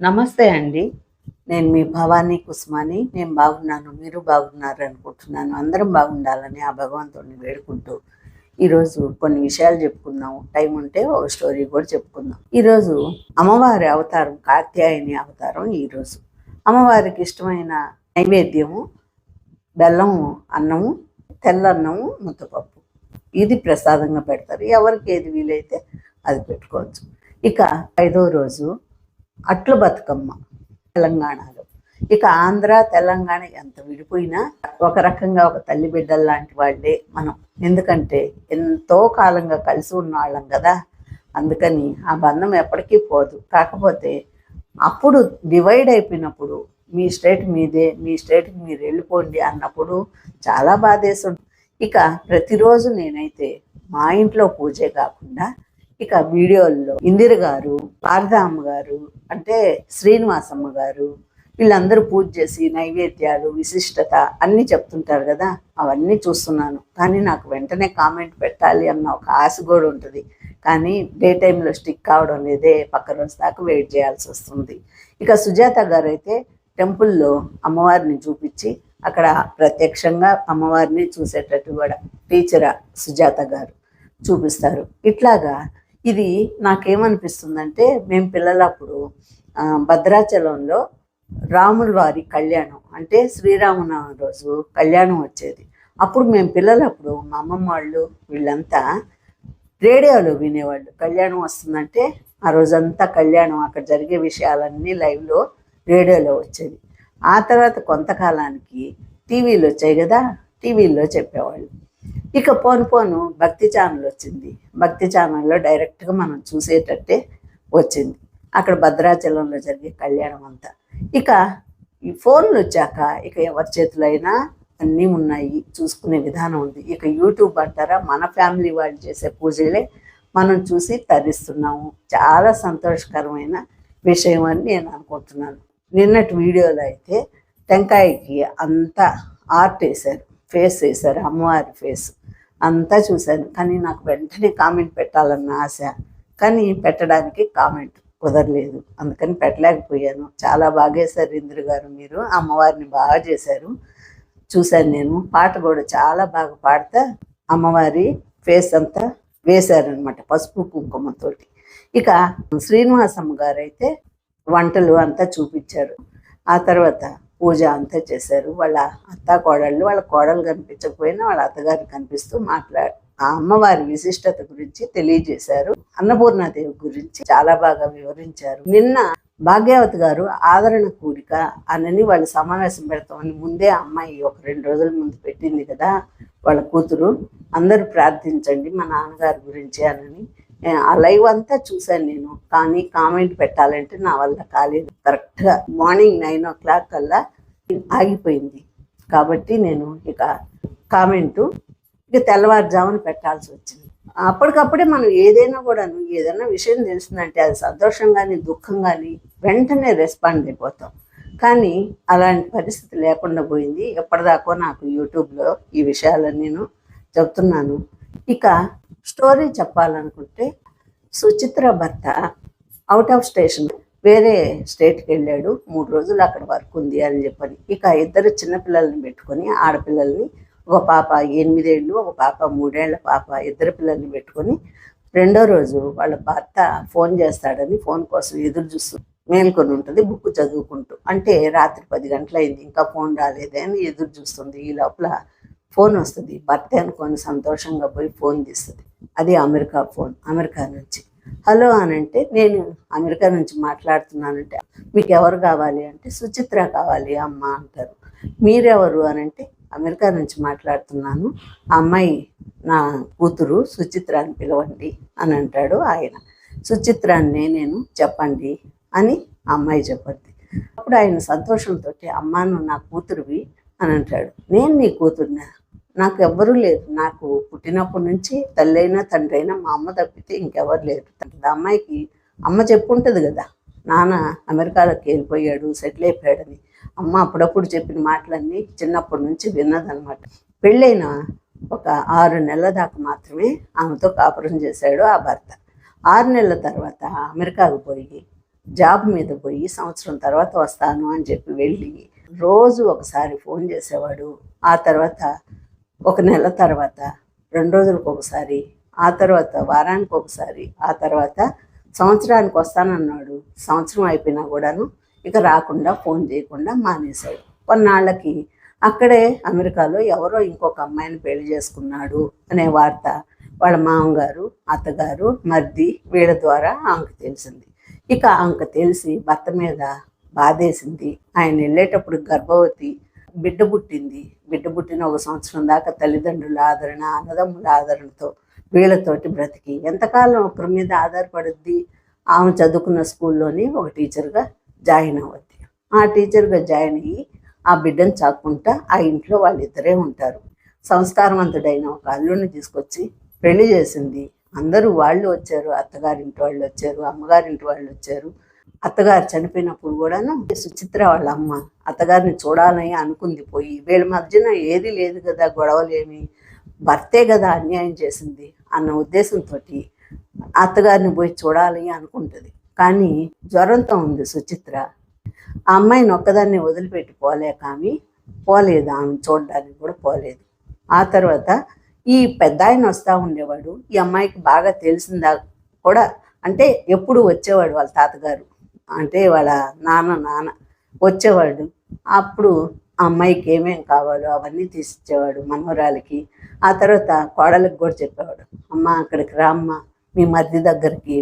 నమస్తే అండి. నేను మీ భవానీ కుస్మాని. నేను బాగున్నాను. మీరు బాగున్నారు అనుకుంటున్నాను. అందరం బాగుండాలని ఆ భగవంతుడిని వేడుకుంటూ ఈరోజు కొన్ని విషయాలు చెప్పుకుందాం. టైం ఉంటే ఒక స్టోరీ కూడా చెప్పుకుందాం. ఈరోజు అమ్మవారి అవతారం కాత్యాయని అవతారం ఈరోజు. అమ్మవారికి ఇష్టమైన నైవేద్యము బెల్లము అన్నము తెల్లన్నము ముద్దపప్పు. ఇది ప్రసాదంగా పెడతారు. ఎవరికి ఏది వీలైతే అది పెట్టుకోవచ్చు. ఇక ఐదో రోజు అట్లు బతుకమ్మ తెలంగాణలో. ఇక ఆంధ్ర తెలంగాణ ఎంత విడిపోయినా ఒక రకంగా ఒక తల్లి బిడ్డల లాంటి వాళ్ళే మనం. ఎందుకంటే ఎంతో కాలంగా కలిసి ఉన్న వాళ్ళం కదా. అందుకని ఆ బంధం ఎప్పటికీ పోదు. కాకపోతే అప్పుడు డివైడ్ అయిపోయినప్పుడు మీ స్టేట్ మీదే మీ స్టేట్కి మీరు వెళ్ళిపోండి అన్నప్పుడు చాలా బాధేసు ఇక ప్రతిరోజు నేనైతే మా ఇంట్లో పూజే కాకుండా ఇక వీడియోల్లో ఇందిర గారు పారదామ్మ గారు అంటే శ్రీనివాసమ్మ గారు వీళ్ళందరూ పూజ చేసి నైవేద్యాలు విశిష్టత అన్నీ చెప్తుంటారు కదా అవన్నీ చూస్తున్నాను. కానీ నాకు వెంటనే కామెంట్ పెట్టాలి అన్న ఒక ఆశ కూడా ఉంటుంది. కానీ డే టైంలో స్టిక్ కావడం లేదే పక్క రోజు దాకా వెయిట్ చేయాల్సి వస్తుంది. ఇక సుజాత గారు అయితే టెంపుల్లో అమ్మవారిని చూపించి అక్కడ ప్రత్యక్షంగా అమ్మవారిని చూసేటట్టు కూడా టీచర్ సుజాత గారు చూపిస్తారు. ఇట్లాగా ఇది నాకేమనిపిస్తుందంటే మేము పిల్లలప్పుడు భద్రాచలంలో రాముల వారి కళ్యాణం అంటే శ్రీరామనవమి రోజు కళ్యాణం వచ్చేది. అప్పుడు మేము పిల్లలప్పుడు మా అమ్మమ్మ వాళ్ళు వీళ్ళంతా రేడియోలో వినేవాళ్ళు. కళ్యాణం వస్తుందంటే ఆ రోజంతా కళ్యాణం అక్కడ జరిగే విషయాలన్నీ లైవ్లో రేడియోలో వచ్చేది ఆ తర్వాత కొంతకాలానికి టీవీలు వచ్చాయి కదా టీవీల్లో చెప్పేవాళ్ళు. ఇక పోను పోను భక్తి ఛానల్ వచ్చింది. భక్తి ఛానల్లో డైరెక్ట్గా మనం చూసేటట్టే వచ్చింది. అక్కడ భద్రాచలంలో జరిగే కళ్యాణం అంతా. ఇక ఈ ఫోన్లు వచ్చాక ఇక ఎవరి చేతులైనా అన్నీ ఉన్నాయి. చూసుకునే విధానం ఉంది. ఇక యూట్యూబ్ అంటారా మన ఫ్యామిలీ వాళ్ళు చేసే పూజలే మనం చూసి తరిస్తున్నాము. చాలా సంతోషకరమైన విషయం అని నేను అనుకుంటున్నాను. నిన్నటి వీడియోలో అయితే టెంకాయకి అంతా ఆర్ట్ వేశారు. ఫేస్ వేశారు అమ్మవారి ఫేస్. అంతా చూశాను. కానీ నాకు వెంటనే కామెంట్ పెట్టాలన్న ఆశ. కానీ పెట్టడానికి కామెంట్ కుదరలేదు. అందుకని పెట్టలేకపోయాను. చాలా బాగా ఇంద్ర గారు మీరు. అమ్మవారిని బాగా చేశారు. చూశాను నేను. పాట కూడా చాలా బాగా పాడితే అమ్మవారి ఫేస్ అంతా వేశారనమాట పసుపు కుంకుమతోటి. ఇక శ్రీనివాసమ్మ గారు అయితే వంటలు అంతా చూపించారు. ఆ తర్వాత పూజ అంతా చేశారు. వాళ్ళ అత్త కోడళ్ళు వాళ్ళ కోడలు కనిపించకపోయినా వాళ్ళ అత్తగారు కనిపిస్తూ మాట్లాడు ఆ అమ్మవారి విశిష్టత గురించి తెలియజేశారు. అన్నపూర్ణాదేవి గురించి చాలా బాగా వివరించారు. నిన్న భాగ్యావతి గారు ఆదరణ కూడిక అనని వాళ్ళు సమావేశం పెడతామని ముందే ఆ అమ్మాయి ఒక రెండు రోజుల ముందు పెట్టింది కదా వాళ్ళ కూతురు. అందరూ ప్రార్థించండి మా నాన్నగారి గురించి అనని ఆ లైవ్ అంతా చూశాను నేను. కానీ కామెంట్ పెట్టాలంటే నా వల్ల కాలేదు. కరెక్ట్గా మార్నింగ్ నైన్ ఓ క్లాక్ కల్లా ఆగిపోయింది. కాబట్టి నేను ఇక కామెంటు ఇక తెల్లవారుజామున పెట్టాల్సి వచ్చింది. అప్పటికప్పుడే మనం ఏదైనా కూడాను ఏదైనా విషయం తెలిసిందంటే అది సంతోషం కానీ దుఃఖం కానీ వెంటనే రెస్పాండ్ అయిపోతాం. కానీ అలాంటి పరిస్థితి లేకుండా పోయింది. ఎప్పటిదాకో నాకు యూట్యూబ్లో ఈ విషయాలన్నీ నేను చెప్తున్నాను. ఇక స్టోరీ చెప్పాలనుకుంటే సుచిత్ర భర్త అవుట్ ఆఫ్ స్టేషన్ వేరే స్టేట్కి వెళ్ళాడు. మూడు రోజులు అక్కడ వర్క్ ఉంది అని చెప్పని. ఇక ఇద్దరు చిన్నపిల్లల్ని పెట్టుకొని ఆడపిల్లల్ని ఒక పాప ఎనిమిదేళ్ళు ఒక పాప మూడేళ్ళ పాప ఇద్దరు పిల్లల్ని పెట్టుకొని రెండో రోజు వాళ్ళ భర్త ఫోన్ చేస్తాడని ఫోన్ కోసం ఎదురు చూస్తూ మేల్కొని ఉంటుంది బుక్ చదువుకుంటూ. అంటే రాత్రి పది గంటలైంది ఇంకా ఫోన్ రాలేదే అని ఎదురు చూస్తుంది. ఈ లోపల ఫోన్ వస్తుంది. భర్త అనుకొని సంతోషంగా పోయి ఫోన్ తీస్తుంది. అది అమెరికా ఫోన్ అమెరికా నుంచి. హలో అని అంటే నేను అమెరికా నుంచి మాట్లాడుతున్నానంటే మీకు ఎవరు కావాలి అంటే సుచిత్ర కావాలి అమ్మ అంటారు. మీరెవరు అని అంటే అమెరికా నుంచి మాట్లాడుతున్నాను. ఆ అమ్మాయి నా కూతురు సుచిత్ర అని పిలవండి అని అంటాడు ఆయన. సుచిత్రాన్ని నేను చెప్పండి అని అమ్మాయి చెప్పద్ది. అప్పుడు ఆయన సంతోషంతో అమ్మాను నా కూతురువి అని అంటాడు. నేను నీ కూతురునా? నాకు ఎవ్వరూ లేరు. నాకు పుట్టినప్పటి నుంచి తల్లి అయినా తండ్రి అయినా మా అమ్మ తప్పితే ఇంకెవరు లేరు. అమ్మాయికి అమ్మ చెప్పుంటుంది కదా. నాన్న అమెరికాలోకి వెళ్ళిపోయాడు సెటిల్ అయిపోయాడని. అమ్మ అప్పుడప్పుడు చెప్పిన మాటలన్నీ చిన్నప్పటి నుంచి విన్నదనమాట పెళ్ళైన ఒక ఆరు నెలల దాకా మాత్రమే ఆమెతో కాపురం చేశాడు ఆ భర్త. ఆరు నెలల తర్వాత అమెరికాకు పోయి జాబ్ మీద పోయి సంవత్సరం తర్వాత వస్తాను అని చెప్పి వెళ్ళి రోజు ఒకసారి ఫోన్ చేసేవాడు. ఆ తర్వాత ఒక నెల తర్వాత రెండు రోజులకు ఒకసారి ఆ తర్వాత వారానికి ఒకసారి ఆ తర్వాత సంవత్సరానికి వస్తానన్నాడు. సంవత్సరం అయిపోయినా కూడాను ఇక రాకుండా ఫోన్ చేయకుండా మానేశాడు. కొన్నాళ్ళకి అక్కడే అమెరికాలో ఎవరో ఇంకొక అమ్మాయిని పెళ్ళి చేసుకున్నాడు అనే వార్త వాళ్ళ మామగారు అత్తగారు మర్ది వీళ్ళ ద్వారా ఆమెకు తెలిసింది. ఇక ఆమెకు తెలిసి భర్త మీద బాధేసింది. ఆయన వెళ్ళేటప్పుడు గర్భవతి బిడ్డ పుట్టింది. బిడ్డ పుట్టిన ఒక సంవత్సరం దాకా తల్లిదండ్రుల ఆదరణ అన్నదమ్ముల ఆదరణతో వీళ్ళతోటి బ్రతికి. ఎంతకాలం ఒకరి మీద ఆధారపడుద్ది? ఆమె చదువుకున్న స్కూల్లోని ఒక టీచర్గా జాయిన్ అవ్వద్ది. ఆ టీచర్గా జాయిన్ అయ్యి ఆ బిడ్డను చాక్కుంటా ఆ ఇంట్లో వాళ్ళిద్దరే ఉంటారు. సంస్కారవంతుడైన ఒక అల్లుడిని తీసుకొచ్చి పెళ్ళి చేసింది. అందరూ వాళ్ళు వచ్చారు. అత్తగారింటి వాళ్ళు వచ్చారు. అమ్మగారింటి వాళ్ళు వచ్చారు. అత్తగారు చనిపోయినప్పుడు కూడాను సుచిత్ర వాళ్ళ అమ్మ అత్తగారిని చూడాలని అనుకుంది పోయి వీళ్ళ మధ్యన ఏది లేదు కదా గొడవలేమి భర్తే కదా అన్యాయం చేసింది అన్న ఉద్దేశంతో అత్తగారిని పోయి చూడాలి అనుకుంటుంది. కానీ జ్వరంతో ఉంది సుచిత్ర. ఆ అమ్మాయిని ఒక్కదాన్ని వదిలిపెట్టి పోలేక ఆమె పోలేదు ఆమె చూడడానికి కూడా పోలేదు. ఆ తర్వాత ఈ పెద్ద ఆయన వస్తూ ఉండేవాడు ఈ అమ్మాయికి బాగా తెలిసిందా కూడా అంటే ఎప్పుడు వచ్చేవాడు వాళ్ళ తాతగారు. అంటే వాళ్ళ నాన్న నాన్న వచ్చేవాడు అప్పుడు అమ్మాయికి ఏమేం కావాలో అవన్నీ తీసిచ్చేవాడు మనవరాలకి. ఆ తర్వాత కోడలికి కూడా చెప్పేవాడు. అమ్మ అక్కడికి రామ్మ. మీ మద్ది దగ్గరికి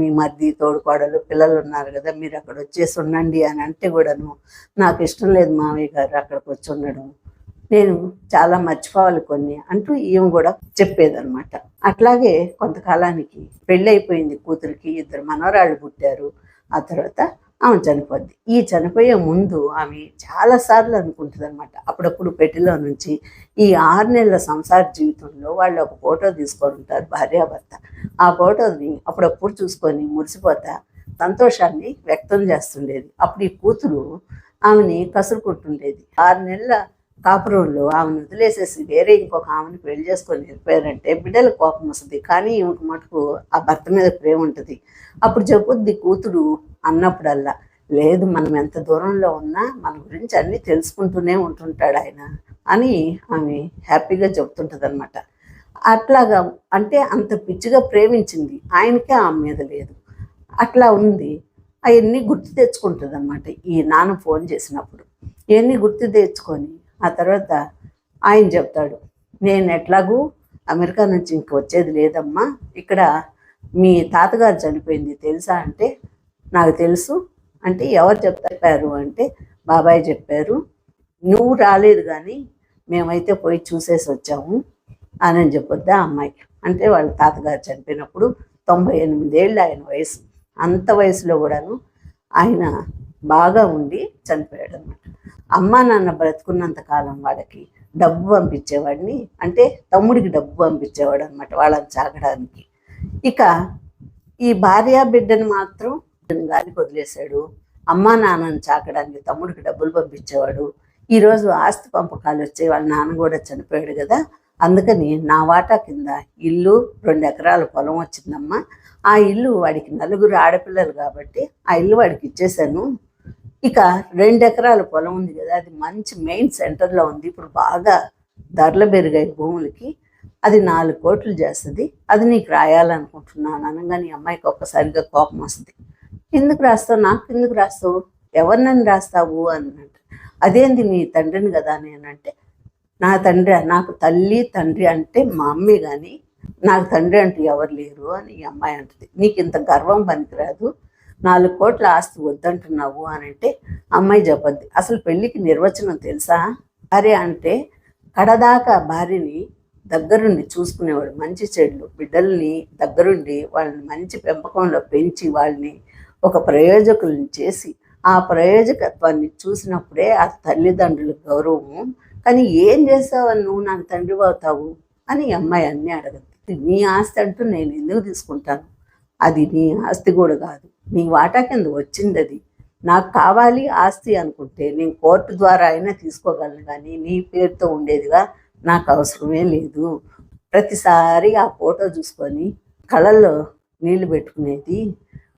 మీ మద్ది తోడు కోడలు పిల్లలు ఉన్నారు కదా మీరు అక్కడ వచ్చేసి ఉండండి అని అంటే కూడాను నాకు ఇష్టం లేదు మావయ్య గారు అక్కడికి వచ్చి ఉండడం. నేను చాలా మర్చిపోవాలి కొన్ని అంటూ ఈమె కూడా చెప్పేదనమాట అట్లాగే కొంతకాలానికి పెళ్ళి అయిపోయింది కూతురికి ఇద్దరు మనవరాళ్ళు పుట్టారు. ఆ తర్వాత ఆమె చనిపోద్ది. ఈ చనిపోయే ముందు ఆమె చాలాసార్లు అనుకుంటుంది అనమాట అప్పుడప్పుడు పెట్టెలో నుంచి ఈ ఆరు నెలల సంసార జీవితంలో వాళ్ళు ఒక ఫోటో తీసుకొని ఉంటారు భార్యాభర్త. ఆ ఫోటోని అప్పుడప్పుడు చూసుకొని మురిసిపోతా సంతోషాన్ని వ్యక్తం చేస్తుండేది. అప్పుడు ఈ కూతురు ఆమెని కసురుకుంటుండేది. ఆరు నెలల కాపురంలో ఆమెను వదిలేసేసి వేరే ఇంకొక ఆమెను పెళ్ళి చేసుకొని వెళ్ళిపోయారంటే బిడ్డల కోపం వస్తుంది. కానీ ఈమెకు మటుకు ఆ భర్త మీద ప్రేమ ఉంటుంది. అప్పుడు చెప్పుద్ది కూతురు అన్నప్పుడల్లా లేదు మనం ఎంత దూరంలో ఉన్నా మన గురించి అన్నీ తెలుసుకుంటూనే ఉంటుంటాడు ఆయన అని ఆమె హ్యాపీగా చెప్తుంటుంది అనమాట అట్లాగా అంటే అంత పిచ్చిగా ప్రేమించింది ఆయనకే ఆమె మీద లేదు. అట్లా ఉంది. అవన్నీ గుర్తు తెచ్చుకుంటుంది అనమాట ఈ నాన్న ఫోన్ చేసినప్పుడు. ఇవన్నీ గుర్తు తెచ్చుకొని ఆ తర్వాత ఆయన చెప్తాడు నేను ఎట్లాగూ అమెరికా నుంచి ఇంక వచ్చేది లేదమ్మా. ఇక్కడ మీ తాతగారు చనిపోయింది తెలుసా అంటే నాకు తెలుసు. అంటే ఎవరు చెప్పారు అంటే బాబాయ్ చెప్పారు నువ్వు రాలేదు కానీ మేమైతే పోయి చూసేసి వచ్చాము అని అని చెప్పొద్దా అమ్మాయి. అంటే వాళ్ళ తాతగారు చనిపోయినప్పుడు తొంభై ఎనిమిదేళ్ళు ఆయన వయసు. అంత వయసులో కూడాను ఆయన బాగా ఉండి చనిపోయాడు అనమాట అమ్మా నాన్న బ్రతుకున్నంత కాలం వాళ్ళకి డబ్బు పంపించేవాడిని. అంటే తమ్ముడికి డబ్బు పంపించేవాడు అనమాట వాళ్ళని చాకడానికి ఇక ఈ భార్య బిడ్డను మాత్రం గాలికి వదిలేశాడు. అమ్మా నాన్నని చాకడానికి తమ్ముడికి డబ్బులు పంపించేవాడు. ఈరోజు ఆస్తి పంపకాలు వచ్చాయి. వాళ్ళ నాన్న కూడా చనిపోయాడు కదా. అందుకని నా వాటా కింద ఇల్లు రెండు ఎకరాల పొలం వచ్చిందమ్మా. ఆ ఇల్లు వాడికి నలుగురు ఆడపిల్లలు కాబట్టి ఆ ఇల్లు వాడికి ఇచ్చేసాను ఇక రెండు ఎకరాల పొలం ఉంది కదా అది మంచి మెయిన్ సెంటర్లో ఉంది. ఇప్పుడు బాగా ధరలు పెరిగాయి భూములకి. అది నాలుగు కోట్లు చేస్తుంది. అది నీకు రాయాలనుకుంటున్నాను అనగానే నీ అమ్మాయికి ఒక్కసారిగా కోపం వస్తుంది. ఎందుకు రాస్తావు? నాకు ఎందుకు రాస్తావు? ఎవరినని రాస్తావు? అన్నట్టు. అదేంది నీ తండ్రిని కదా నేనంటే నా తండ్రి నాకు తల్లి తండ్రి అంటే మా అమ్మే కానీ నాకు తండ్రి అంటూ ఎవరు లేరు అని ఈ అమ్మాయి అంటుంది. నీకు ఇంత గర్వం పనికిరాదు. నాలుగు కోట్ల ఆస్తి వద్దంటున్నావు అని అంటే అమ్మాయి చెప్పద్ది. అసలు పెళ్ళికి నిర్వచనం తెలుసా? భార్య అంటే కడదాకా భార్యని దగ్గరుండి చూసుకునేవాడు మంచి చెడులు బిడ్డల్ని దగ్గరుండి వాళ్ళని మంచి పెంపకంలో పెంచి వాళ్ళని ఒక ప్రయోజకులను చేసి ఆ ప్రయోజకత్వాన్ని చూసినప్పుడే ఆ తల్లిదండ్రుల గౌరవము. కానీ ఏం చేసావని నువ్వు? నాకు తండ్రి అవుతావు అని అమ్మాయి అన్నీ అడగద్దు నీ ఆస్తి అంటూ నేను ఎందుకు తీసుకుంటాను? అది నీ ఆస్తి కూడా కాదు. నీ వాటా కింద వచ్చింది అది. నాకు కావాలి ఆస్తి అనుకుంటే నేను కోర్టు ద్వారా అయినా తీసుకోగలను కానీ నీ పేరుతో ఉండేదిగా నాకు అవసరమే లేదు. ప్రతిసారి ఆ ఫోటో చూసుకొని కళల్లో నీళ్ళు పెట్టుకునేది.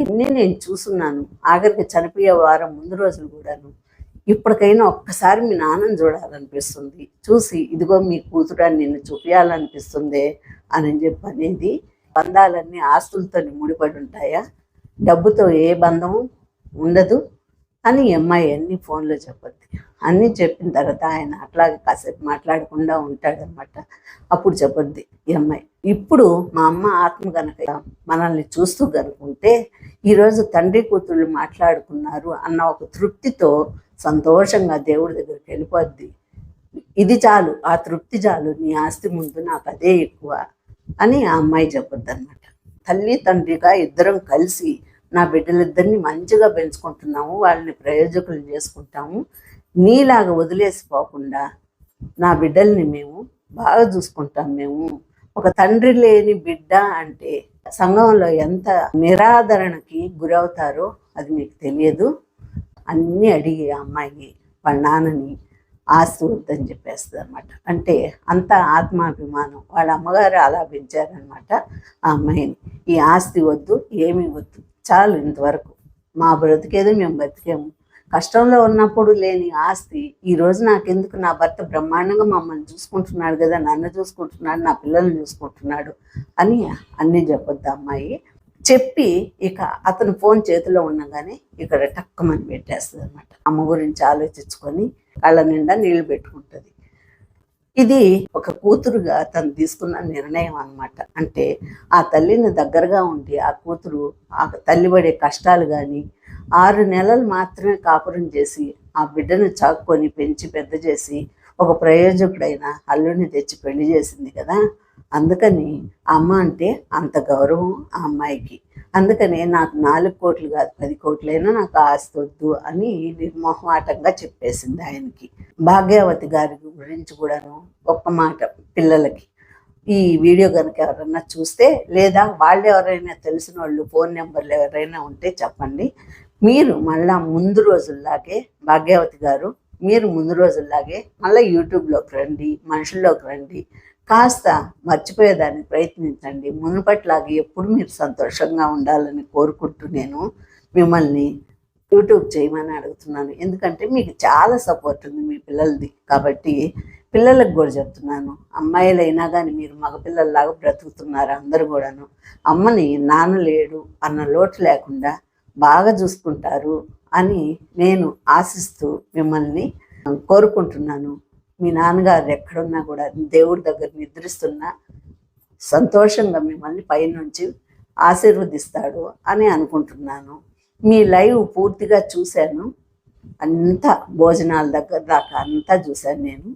ఇన్ని నేను చూసున్నాను. ఆఖరికి చనిపోయే వారం ముందు రోజులు కూడాను. ఇప్పటికైనా ఒక్కసారి మీ నాన్నని చూడాలనిపిస్తుంది. చూసి ఇదిగో మీ కూతురాన్ని నిన్ను చూపించాలనిపిస్తుంది అని చెప్పి అనేది బంధాలన్నీ ఆస్తులతో ముడిపడి ఉంటాయా? డబ్బుతో ఏ బంధం ఉండదు అని ఈ అమ్మాయి అన్ని ఫోన్లో చెప్పద్ది. అన్నీ చెప్పిన తర్వాత ఆయన అట్లాగే కాసేపు మాట్లాడకుండా ఉంటాడనమాట అప్పుడు చెప్పొద్ది ఈ అమ్మాయి ఇప్పుడు మా అమ్మ ఆత్మ గనక మనల్ని చూస్తూ కనుకుంటే ఈరోజు తండ్రి కూతుళ్ళు మాట్లాడుకున్నారు అన్న ఒక తృప్తితో సంతోషంగా దేవుడి దగ్గరికి వెళ్ళిపోద్ది. ఇది చాలు. ఆ తృప్తి చాలు. నీ ఆస్తి ముందు నాకు అదే ఎక్కువ. అని ఆ అమ్మాయి చెప్పొద్దు అనమాట తల్లి తండ్రిగా ఇద్దరం కలిసి నా బిడ్డలిద్దరిని మంచిగా పెంచుకుంటున్నాము వాళ్ళని ప్రయోజకులు చేసుకుంటాము నీలాగా వదిలేసిపోకుండా నా బిడ్డల్ని మేము బాగా చూసుకుంటాం మేము. ఒక తండ్రి లేని బిడ్డ అంటే సంఘంలో ఎంత నిరాదరణకి గురవుతారో అది మీకు తెలియదు. అన్నీ అడిగి ఆ అమ్మాయి వాళ్ళ నాన్నని ఆస్తి వద్దని చెప్పేస్తుంది అనమాట అంటే అంత ఆత్మాభిమానం. వాళ్ళ అమ్మగారు అలా పెంచారనమాట ఆ అమ్మాయిని. ఈ ఆస్తి వద్దు ఏమీ వద్దు. చాలు ఇంతవరకు. మా బ్రతికేది మేము బ్రతికేము కష్టంలో ఉన్నప్పుడు లేని ఆస్తి ఈ రోజు నాకెందుకు? నా భర్త బ్రహ్మాండంగా మమ్మల్ని చూసుకుంటున్నాడు కదా నన్ను చూసుకుంటున్నాడు నా పిల్లల్ని చూసుకుంటున్నాడు అని అన్నీ చెప్పొద్దు అమ్మాయి. చెప్పి ఇక అతను ఫోన్ చేతిలో ఉండగానే ఇక్కడ టక్కమని పెట్టేస్తుంది అనమాట అమ్మ గురించి ఆలోచించుకొని కళ్ళ నిండా నీళ్ళు పెట్టుకుంటుంది. ఇది ఒక కూతురుగా తను తీసుకున్న నిర్ణయం అన్నమాట. అంటే ఆ తల్లిని దగ్గరగా ఉండి ఆ కూతురు ఆ తల్లి పడే కష్టాలు కానీ ఆరు నెలలు మాత్రమే కాపురం చేసి ఆ బిడ్డను చాక్కొని పెంచి పెద్ద చేసి ఒక ప్రయోజకుడైన అల్లుడిని తెచ్చి పెళ్ళి చేసింది కదా. అందుకని అమ్మ అంటే అంత గౌరవం ఆ అమ్మాయికి. అందుకనే నాకు నాలుగు కోట్లు కాదు పది కోట్లైనా నాకు ఆస్తి వద్దు అని నిర్మోహమాటంగా చెప్పేసింది ఆయనకి. భాగ్యవతి గారి గురించి కూడాను ఒక్క మాట పిల్లలకి. ఈ వీడియో కనుక ఎవరైనా చూస్తే లేదా వాళ్ళు ఎవరైనా తెలిసిన వాళ్ళు ఫోన్ నెంబర్లు ఎవరైనా ఉంటే చెప్పండి. మీరు మళ్ళా ముందు రోజుల్లాగే భాగ్యవతి గారు మీరు ముందు రోజుల్లాగే మళ్ళీ యూట్యూబ్లోకి రండి మనుషుల్లోకి రండి కాస్త మర్చిపోయేదాన్ని ప్రయత్నించండి. మునుపట్లాగా ఎప్పుడు మీరు సంతోషంగా ఉండాలని కోరుకుంటూ నేను మిమ్మల్ని యూట్యూబ్ చేయమని అడుగుతున్నాను. ఎందుకంటే మీకు చాలా సపోర్ట్ ఉంది మీ పిల్లలది కాబట్టి పిల్లలకు కూడా చెప్తున్నాను. అమ్మాయిలైనా కానీ మీరు మగపిల్లల్లాగా బ్రతుకుతున్నారు అందరు కూడాను. అమ్మని నాన్న లేడు అన్న లోటు లేకుండా బాగా చూసుకుంటారు అని నేను ఆశిస్తూ మిమ్మల్ని కోరుకుంటున్నాను. మీ నాన్నగారు ఎక్కడున్నా కూడా దేవుడి దగ్గర నిద్రిస్తున్నా సంతోషంగా మిమ్మల్ని పైనుంచి ఆశీర్వదిస్తాడు అని అనుకుంటున్నాను. మీ లైవ్ పూర్తిగా చూశాను. అంతా భోజనాల దగ్గర దాకా అంతా చూశాను నేను.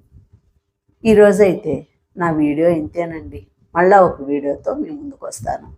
ఈరోజైతే నా వీడియో ఇంతేనండి. మళ్ళా ఒక వీడియోతో మీ ముందుకు వస్తాను